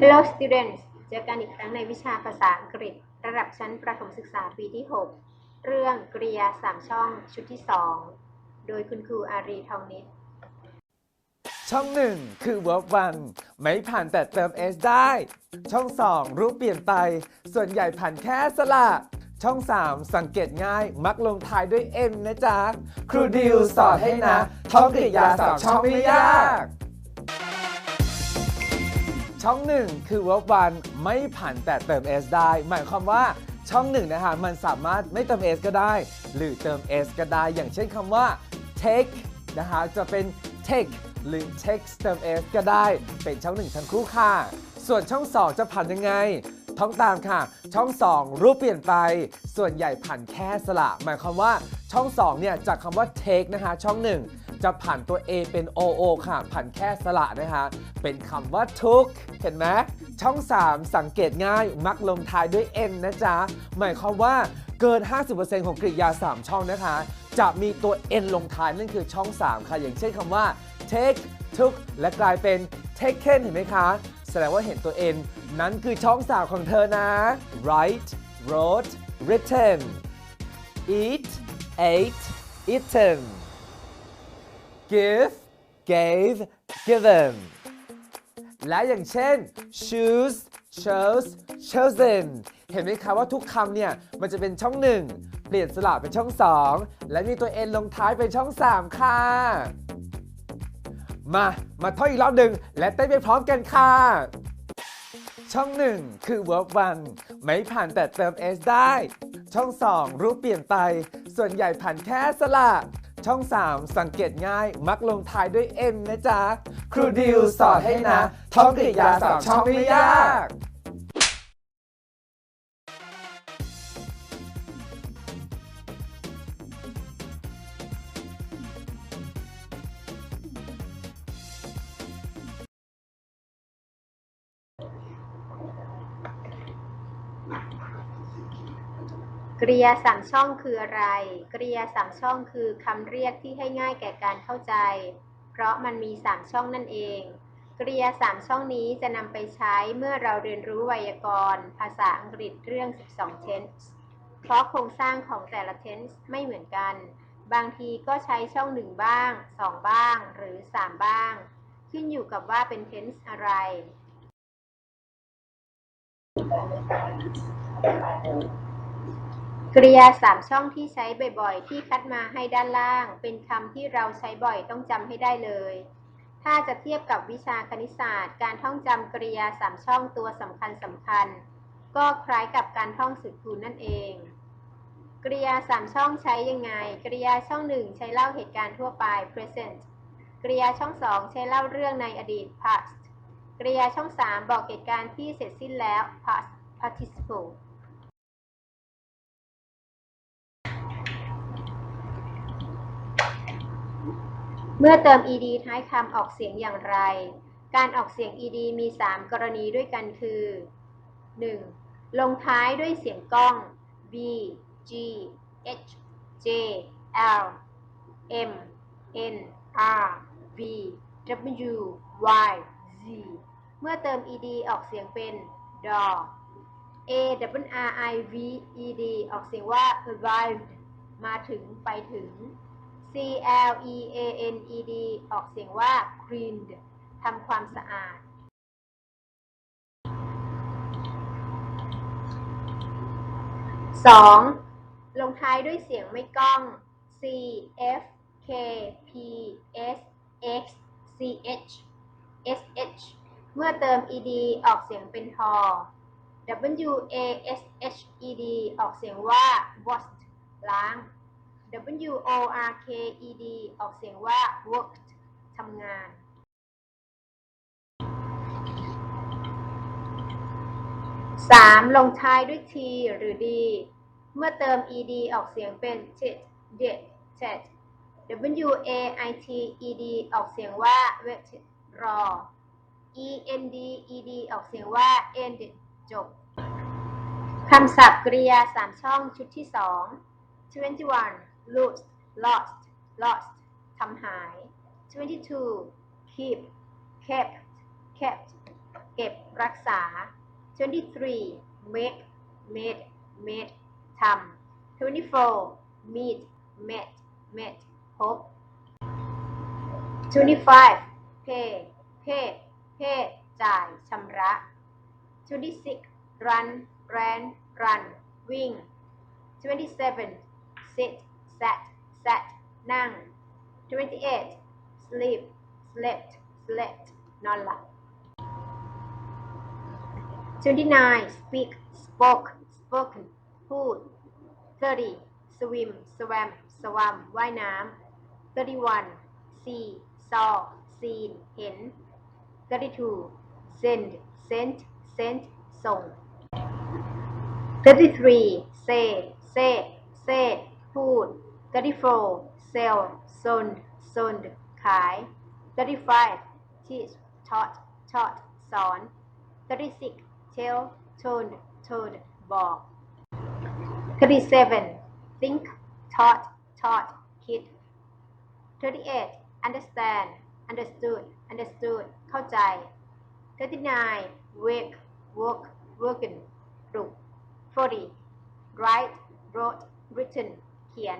Hello students เจอกันอีกครั้งในวิชาภาษาอังกฤษ ระดับชั้นประถมศึกษาปีที่ 6 เรื่องกริยาสามช่องชุดที่ 2 โดยคุณครูอารีทองนิด ช่องหนึ่งคือ verb one ไม่ผ่านแต่เติม s ได้ ช่องสองรูปเปลี่ยนไป ส่วนใหญ่ผ่านแค่สระช่อง 3 สังเกตง่ายมักลงท้ายด้วย m นะจ๊ะ ครูดิวสอนให้นะ ท่องกริยาสามช่องไม่ยาก ช่องหนึ่งคือ verb one ไม่ผ่านแต่เติม s ได้ หมายความว่าช่องหนึ่งนะคะมันสามารถไม่เติม s ก็ได้ หรือเติม s ก็ได้ อย่างเช่นคำว่า take นะคะจะเป็น take หรือ take เติม s ก็ได้ เป็นช่องหนึ่งทั้งคู่ค่ะ ส่วนช่อง 2 จะผ่านยังไงท้องตามค่ะ ช่อง 2 รูปเปลี่ยนไป ส่วนใหญ่ผ่านแค่สระ หมายความว่าช่อง 2 เนี่ยจากคำว่า take นะคะช่อง 1 จะผ่านตัว A เป็น OO ค่ะผ่านแค่สระนะคะ เป็นคำว่า took เห็นไหมช่อง 3 สังเกตง่ายมักลงท้ายด้วย n นะจ๊ะ หมายความว่าเกิน 50%ของกริยา 3 ช่องนะคะ จะมีตัว n ลงท้ายนั่นคือช่อง 3 ค่ะ อย่างเช่นคำว่า take took และกลายเป็น taken เห็นไหมคะ แสดงว่าเห็นตัว n นั้นคือช่อง 3 ของเธอนะ write wrote written eat ate eaten give gave given และอย่างเช่น choose chose chosen เห็นไหมคะว่าทุกคำเนี่ย มันจะเป็นช่องหนึ่งเปลี่ยนสระเป็นช่อง2และมีตัว n ลงท้ายเป็นช่อง3ค่ะ มา มาท่องอีกรอบหนึ่งและเต้นไปพร้อมกันค่ะ ช่อง1คือ verb one ไม่ผ่านแต่เติม s ได้ ช่อง2รูปเปลี่ยนไป ส่วนใหญ่ผ่านแค่สระ ช่อง 3 สังเกตง่าย มักลงท้ายด้วย m นะจ๊ะ ครูดิวสอนให้นะท่องกริยาสาวช่องไม่ยาก กริยาสามช่องคืออะไร กริยาสามช่องคือคำเรียกที่ให้ง่ายแก่การเข้าใจ เพราะมันมีสามช่องนั่นเอง กริยาสามช่องนี้จะนำไปใช้เมื่อเราเรียนรู้ไวยากรณ์ ภาษาอังกฤษเรื่อง 12 tense เพราะโครงสร้างของแต่ละ tense ไม่เหมือนกัน บางทีก็ใช้ช่องหนึ่งบ้าง สองบ้าง หรือสามบ้าง ขึ้นอยู่กับว่าเป็น tense อะไร กริยาสามช่องที่ใช้บ่อยๆ ที่คัดมาให้ด้านล่าง เป็นคำที่เราใช้บ่อยต้องจำให้ได้เลย ถ้าจะเทียบกับวิชาคณิตศาสตร์ การท่องจำกริยาสามช่องตัวสำคัญสำคัญ ก็คล้ายกับการท่องสูตรคูณนั่นเอง กริยาสามช่องใช้ยังไง กริยาช่องหนึ่งใช้เล่าเหตุการณ์ทั่วไป present กริยาช่องสองใช้เล่าเรื่องในอดีต past กริยาช่องสามบอกเหตุการณ์ที่เสร็จสิ้นแล้ว past participle เมื่อเติม ed ท้ายคำออกเสียงอย่างไร การออกเสียง ed มี 3 กรณีด้วยกันคือ 1. ลงท้ายด้วยเสียงก้อง b g h j l m n r v w y z เมื่อเติม ed ออกเสียงเป็นดอ a w r i v e d ออกเสียงว่า arrived มาถึงไปถึง C L E A N E D ออกเสียงว่า cleaned ทำความสะอาด 2. ลงท้ายด้วยเสียงไม่ก้อง C F K P S X C H S H เมื่อเติม ed ออกเสียงเป็นทอ W A S H E D ออกเสียงว่า washed ล้าง W O R K E D ออกเสียงว่า worked ทำงาน 3. ลงท้ายด้วย t หรือ d เมื่อเติม ed ออกเสียงเป็น tit dit tet W A I T E D ออกเสียงว่า wet รอ E N D E D ออกเสียงว่า end จบคำศัพท์กริยา 3 ช่องชุดที่ 2 21 lose lost lost ทำหาย 22 keep kept kept เก็บรักษา 23 make made made ทำ24 meet met met พบ 25 pay pay pay จ่ายชำระ 26 run ran run วิ่ง 27 sit sat sat นั่ง 28 sleep slept slept นอนหลับ29 speak spoke spoken พูด30 swim swam swam ว่ายน้ำ31 see saw seen เห็น32 send sent sent ส่ง33 say say say พูด 34 sell sold sold ขาย 35 teach taught taught สอน 36 tell told told บอก 37 think taught taught คิด 38 understand understood understood เข้าใจ 39 wake work working ปลุก 40 write wrote written เขียน